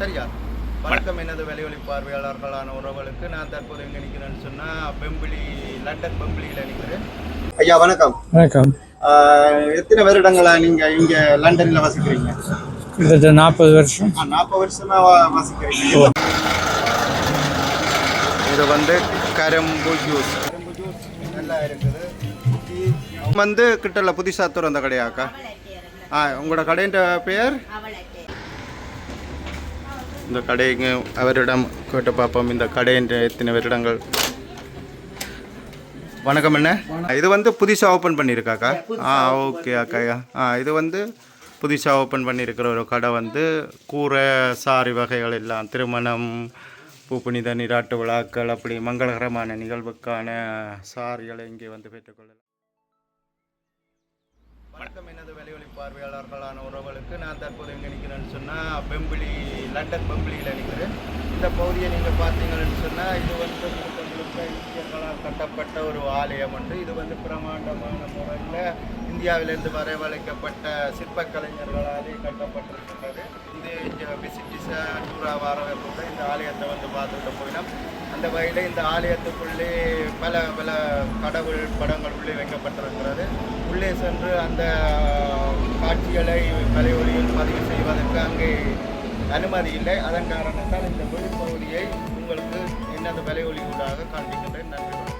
சரியா வணக்கம். எனது வெளியொலி பார்வையாளர்களான உறவுகளுக்கு நான் தற்போது எங்கே நிற்கிறேன்னு சொன்னால் பெம்பிளி லண்டன் பெம்பிளியில் நிற்கிறேன். ஐயா வணக்கம். வணக்கம். எத்தனை வருடங்களா நீங்கள் இங்கே லண்டனில் வசிக்கிறீங்க? கிட்டத்தட்ட நாற்பது வருஷம். நாற்பது வருஷமா வசிக்கிறீங்க. இது வந்து கரும்பு ஜூஸ். கரும்பு ஜூஸ் நல்லா இருக்குது. வந்து கிட்டல புதுசாக திறந்த கடையாக்கா? ஆ உங்களோட கடையின் பேர்? இந்த கடைங்க அவரிடம் கேட்டு பார்ப்போம். இந்த கடையின் எத்தனை வருடங்கள்? வணக்கம் என்ன? இது வந்து புதுசாக ஓப்பன் பண்ணியிருக்காக்கா ஆ ஓகே அக்கா. ஆ இது வந்து புதுசாக ஓப்பன் பண்ணியிருக்கிற ஒரு கடை வந்து கூரை சாரி வகைகள் எல்லாம் திருமணம் பூப்புனித நீராட்டு விழாக்கள் அப்படி மங்களகரமான நிகழ்வுக்கான சாரிகளை இங்கே வந்து பெற்றுக்கொள்ளலாம். வணக்கம். எனது வெளியொலி பார்வையாளர்களான உறவுகளுக்கு நான் தற்போது எங்கே நிற்கிறேன்னு சொன்னால் பெம்பிளி லண்டன் பெம்பிளியில் நிற்கிறேன். இந்த பகுதியை நீங்கள் பார்த்தீங்கன்னு சொன்னால் இது வந்து முழுக்க முழுக்க இந்தியர்களால் கட்டப்பட்ட ஒரு ஆலயம் உண்டு இது வந்து பிரமாண்டமான முறையில் இந்தியாவிலிருந்து வரவழைக்கப்பட்ட சிற்பக்கலைஞர்களாலே கட்டப்பட்டிருக்கின்றது. இது விசிட்டிஸை டூராக வரவர் கூட இந்த ஆலயத்தை வந்து பார்த்துட்டு போயிடும். அந்த வகையில் இந்த ஆலயத்துக்குள்ளே பல பல கடவுள் படங்கள் உள்ளே வைக்கப்பட்டிருக்கிறது. உள்ளே சென்று அந்த காட்சிகளை கலை ஒளியில் பதிவு செய்வதற்கு அங்கே அனுமதி இல்லை. அதன் காரணத்தால் இந்த வெளிப்பகுதியை உங்களுக்கு என்னது விலை ஒளியூடாக காண்பிக்கின்றேன். நன்றி.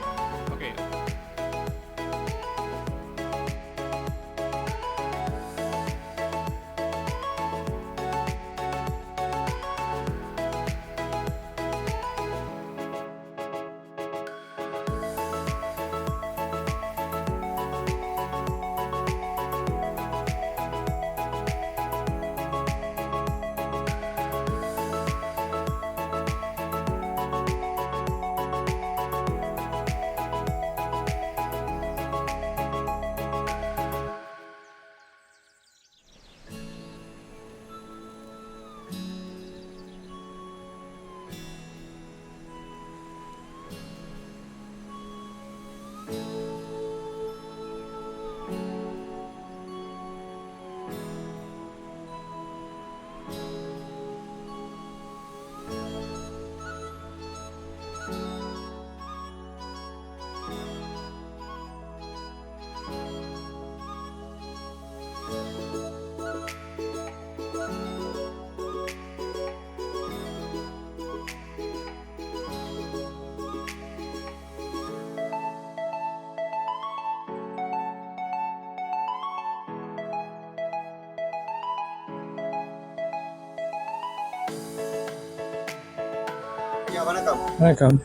ஐயா வணக்கம். வணக்கம்.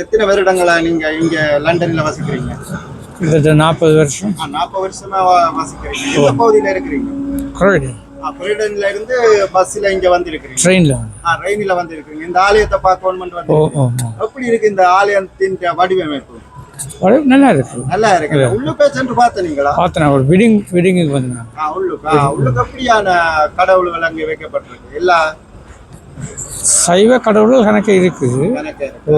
எத்தனை வருடங்களா நீங்க இங்க லண்டன்ல வசிக்கிறீங்க? கிட்டத்தட்ட நாற்பது வருஷம். நாற்பது வருஷமா வசிக்கிறீங்க. எந்த பகுதியில இருக்கிறீங்க? குறைடு பிரிடன்ல இருந்து பஸ்ல இங்க வந்திருக்கிறீங்க. ட்ரெயினில். ஆ, ரயில்ல வந்திருக்கீங்க இந்த ஆலயத்தை பார்க்கணும்னு வந்து எப்படி இருக்கு இந்த ஆலயத்தின் வடிவமைப்பு? நல்லா இருக்கு. நல்லா இருக்கு. உள்ளுக்கே சென்று பார்த்தீங்களா பார்த்தேன். ஒரு விடிங் விடிங்குக்கு வந்தேன். உள்ளுக்கு. உள்ளுக்கு எப்படியான கடவுள்கள் அங்கே வைக்கப்பட்டிருக்கு. எல்லா சைவ கடவுள் கணக்கு இருக்குது. எனக்கு ஓ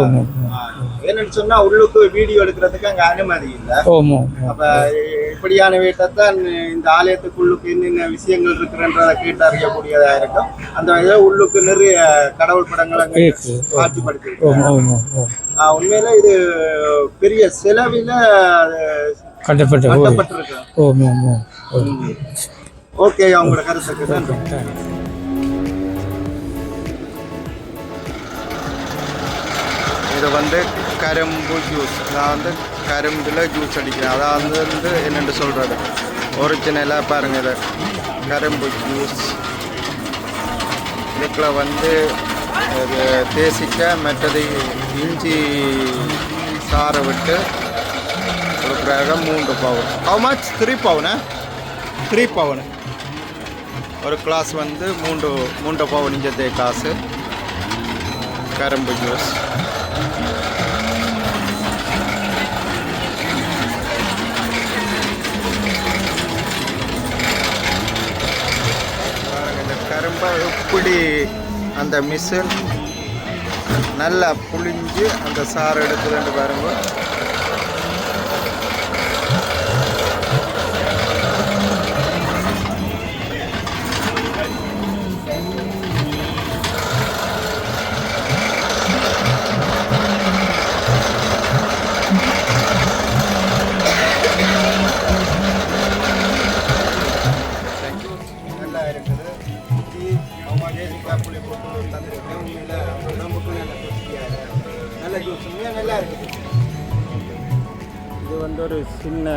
என்னன்னு சொன்னா உள்ளுக்கு வீடியோ எடுக்கிறதுக்கு அங்க அனுமதி இல்லை. ஓமோ அப்ப இப்படியான வீட்டைத்தான் இந்த ஆலயத்துக்குள்ளுக்கு என்னென்ன விஷயங்கள் இருக்குன்றதை கேட்டு அறியக்கூடியதா இருக்கும். அந்த வகையில உள்ளுக்கு நிறைய கடவுள் படங்கள் அங்க இருக்கு. காட்சிப்படுத்தி ஓமோ ஓமோ ஓ உண்மையில இது பெரிய செலவில கட்டப்பட்ட கட்டப்பட்டிருக்கு. ஓகே அவங்களோட கருத்துக்கு நன்றி. இது வந்து கரும்பு ஜூஸ் நான் வந்து கரும்பில் ஜூஸ் அடிக்கிறேன் அதாவது வந்து என்னென்று சொல்கிறது ஒரிஜினலாக பாருங்கள் இது. கரும்பு ஜூஸ் இதுக்குள்ள வந்து அது தேசிக்காய் மற்றது இஞ்சி சாரை விட்டு கொடுக்குறாங்க மூன்று பவுன் ஹவு மச் த்ரீ பவுனா த்ரீ பவுனு ஒரு கிளாஸ் வந்து மூன்று மூன்று பவுன் இஞ்சத்தே காசு கரும்பு ஜூஸ் இப்படி அந்த மிஷின் நல்லா புழிஞ்சு அந்த சாறு எடுக்குதுன்னு புளி போட்டு தந்துருக்கேன். உண்மையில் திருப்தியாக நல்ல ஜூஸ் உண்மையாக நல்லா இருக்குது இது வந்து ஒரு சின்ன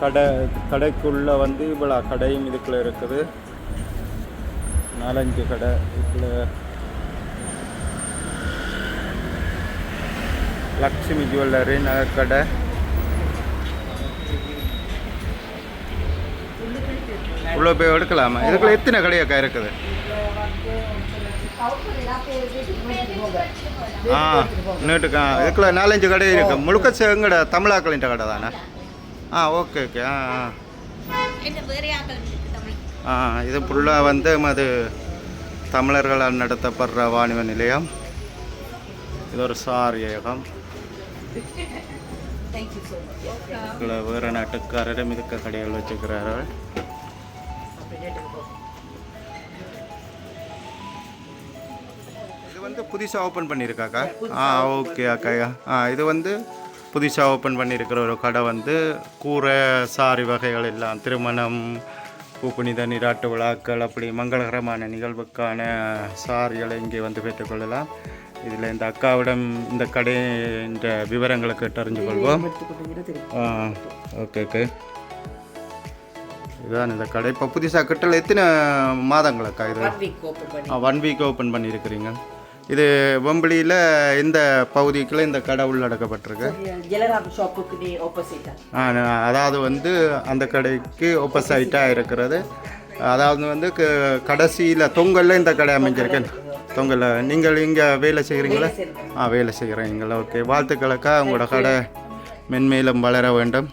கடை கடைக்குள்ளே வந்து இவ்வளோ கடையும் இதுக்குள்ளே இருக்குது. நாலஞ்சு கடை இதுக்குள்ள. லக்ஷ்மி ஜுவல்லரி நகைக்கடை. உள்ள போய் எடுக்கலாமா? இதுக்குள்ள எத்தனை கடையாக்கா இருக்குது? ஆ நீட்டுக்கா. இதுக்குள்ள நாலஞ்சு கடை இருக்கு. முழுக்க செங்கட தமிழாக்களின் கடை தானே? ஆ ஓகே ஓகே. ஆ ஆ. இது ஃபுல்லாக வந்து அது தமிழர்களால் நடத்தப்படுற வாணிப நிலையம். இது ஒரு சாரியகம் வேறு நாட்டுக்காரரும் இதுக்க கடைகள் வச்சுக்கிறார்கள் வந்து புதுசாக ஓப்பன் பண்ணியிருக்காக்கா ஆ ஓகே அக்கா. ஆ இது வந்து புதுசாக ஓப்பன் பண்ணியிருக்கிற ஒரு கடை வந்து கூரை சாரி வகைகள் எல்லாம் திருமணம் பூப்புனித நீராட்டு விழாக்கள் அப்படி மங்களகரமான நிகழ்வுக்கான சாரிகளை இங்கே வந்து பெற்றுக்கொள்ளலாம் இதில் இந்த அக்காவிடம் இந்த கடையின் விவரங்களை கேட்டு அறிஞ்சு கொள்வோம். ஆ ஓகே ஓகே இதான் இந்த கடை. இப்போ புதுசாக கட்டல எத்தனை மாதங்கள் அக்கா இது? ஒன் வீக் ஓப்பன் பண்ணியிருக்கிறீங்க இது வெம்பளியில் இந்த பகுதிக்குள்ள இந்த கடை உள்ளடக்கப்பட்டிருக்கு. ஜெலராம் ஷாப்புக்கு அதாவது வந்து அந்த கடைக்கு ஒப்போசைட்டாக இருக்கிறது. அதாவது வந்து கடைசியில் தொங்கல்ல இந்த கடை அமைஞ்சிருக்கு. தொங்கல்ல நீங்கள் இங்கே வேலை செய்கிறீங்களா ஆ வேலை செய்கிறீங்களா ஓகே வாழ்த்துக்களுக்கா உங்களோட கடை மென்மேலும் வளர வேண்டும்.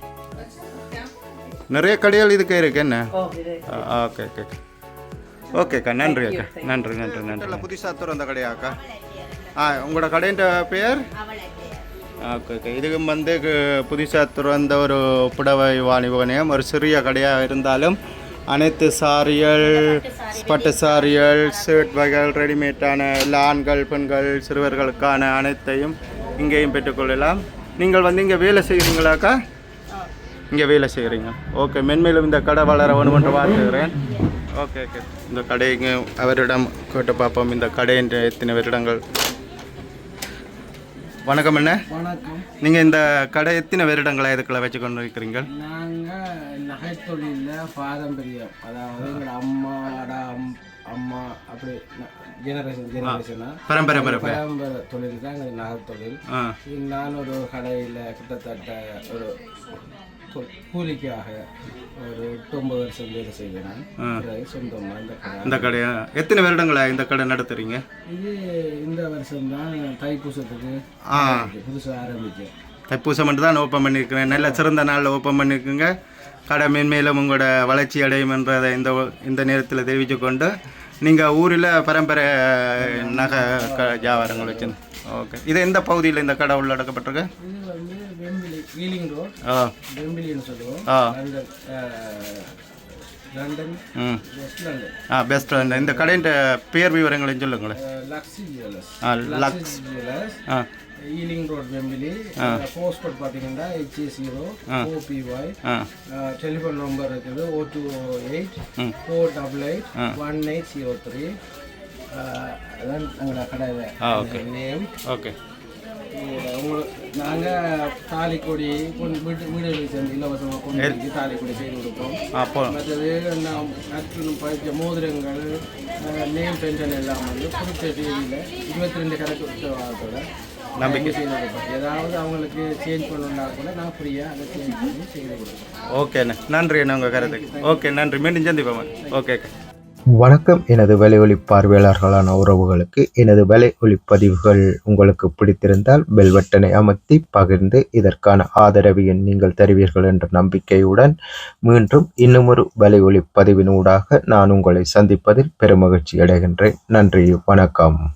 நிறைய கடைகள் இதுக்கு இருக்கு என்ன? Okay okay. ஓகே ஓகேக்கா நன்றி அக்கா. நன்றி நன்றி நன்றி. புதுசாக திறந்த கடையாக்கா ஆ உங்களோட கடையின் பேர் ஓகே ஓகே இதுக்கும் வந்து புதுசாக திறந்த ஒரு புடவை வாணிப நிலையம் ஒரு சிறிய கடையாக இருந்தாலும் அனைத்து சாரிகள் பட்டு சாரிகள் ஷர்ட் வகைகள் ரெடிமேட்டான எல்லா ஆண்கள் பெண்கள் சிறுவர்களுக்கான அனைத்தையும் இங்கேயும் பெற்றுக்கொள்ளலாம் நீங்கள் வந்து இங்கே வேலை செய்கிறீங்களாக்கா இங்கே வேலை செய்கிறீங்க. ஓகே மென்மேலும் இந்த கடை வளர வேணும் என்று வாழ்த்துகிறேன் ஓகே ஓகே இந்த கடைக்கு அவரிடம் கேட்டு பார்ப்போம். இந்த கடையின் எத்தனை வருடங்கள்? வணக்கம் என்ன? வணக்கம். நீங்கள் இந்த கடை எத்தனை வருடங்களா இதுக்குள்ள வச்சு கொண்டு இருக்கிறீங்க நாங்கள் நகைத்தொழிலில் பாரம்பரியம் அதாவது எங்கள் அம்மாட அம் அம்மா அப்படி ஜெனரேஷன் ஜெனரேஷனாக பரம்பரை பரம்பரை. தொழில் தான் எங்கள் நகைத்தொழில். நான் ஒரு கடையில் கிட்டத்தட்ட ஒரு கூலிக்காக ஒரு எட்டு ஒன்பது வருஷம் வேலை நான். பிறகு சொந்தமாக இந்த கடை. இந்த கடையை? எத்தனை வருடங்களா இந்த கடை நடத்துறீங்க? இது இந்த வருஷம்தான் தைப்பூசத்துக்கு ஆ. புதுசாக ஆரம்பித்தேன் தைப்பூசம் மட்டும் தான் ஓப்பன் பண்ணியிருக்கிறேன் நல்ல சிறந்த நாளில் ஓப்பன் பண்ணியிருக்குங்க கடை மென்மேலும் உங்களோட வளர்ச்சி அடையும் என்றதை இந்த இந்த நேரத்தில் தெரிவித்து கொண்டு நீங்கள் ஊரில் பரம்பரை நகை க வியாபாரங்கள் வச்சு ஓகே. இது எந்த பகுதியில் இந்த கடை உள்ளடக்கப்பட்டிருக்கு? ரோட் ஆ. வெம்பிலின்னு சொல்லுவோம். ஆ. லண்டன் வெஸ்ட் லண்டன் ஆ பெஸ்ட் இந்த கடையின் பேர் விவரங்களையும் சொல்லுங்களேன். லக்ஸி ஜுவல்லர்ஸ் ஆ லக்ஸ் ஜுவல்லர்ஸ் ஆ. Ealing road Wembley post code பார்த்தீங்கன்னா ஹெச்ஏ ஜீரோ ஓபிஒய் ஆ. டெலிஃபோன் நம்பர் இருக்குது. O two eight. Four double eight one eight zero three அதான் எங்களோட கடை ஆ ஓகே. Name okay. நாங்கள் தாலி கொடி கொண்டு வீட்டு வீடுகளுக்கு சேர்ந்து இலவசமாக கொண்டு வந்து தாலி கொடி செய்து கொடுப்போம் அப்போ. மற்றது நட்பு பயிற்சிய மோதிரங்கள் நேம் பென்ஷன் எல்லாம் வந்து குறித்த தேதியில் இருபத்தி ரெண்டு கணக்கு உத்தரவாதத்தோட நம்பிக்கை. செய்து கொடுப்போம் ஏதாவது அவங்களுக்கு சேஞ்ச் பண்ணணுன்னா கூட நான் ஃப்ரீயாக அதை சேஞ்ச் பண்ணி செய்து கொடுப்போம் ஓகேண்ணே நன்றி அண்ணா உங்கள் கருத்துக்கு. ஓகே நன்றி. மீண்டும் சந்திப்போம். ஓகே ஓகே வணக்கம். எனது வலை ஒளி பார்வையாளர்களான உறவுகளுக்கு எனது வலை ஒளிப்பதிவுகள் உங்களுக்கு பிடித்திருந்தால் பெல்வட்டனை அமர்த்தி பகிர்ந்து இதற்கான ஆதரவை நீங்கள் தருவீர்கள் என்ற நம்பிக்கையுடன் மீண்டும் இன்னுமொரு வலை ஒளிப்பதிவினூடாக நான் உங்களை சந்திப்பதில் பெருமகிழ்ச்சி அடைகின்றேன். நன்றி. வணக்கம்.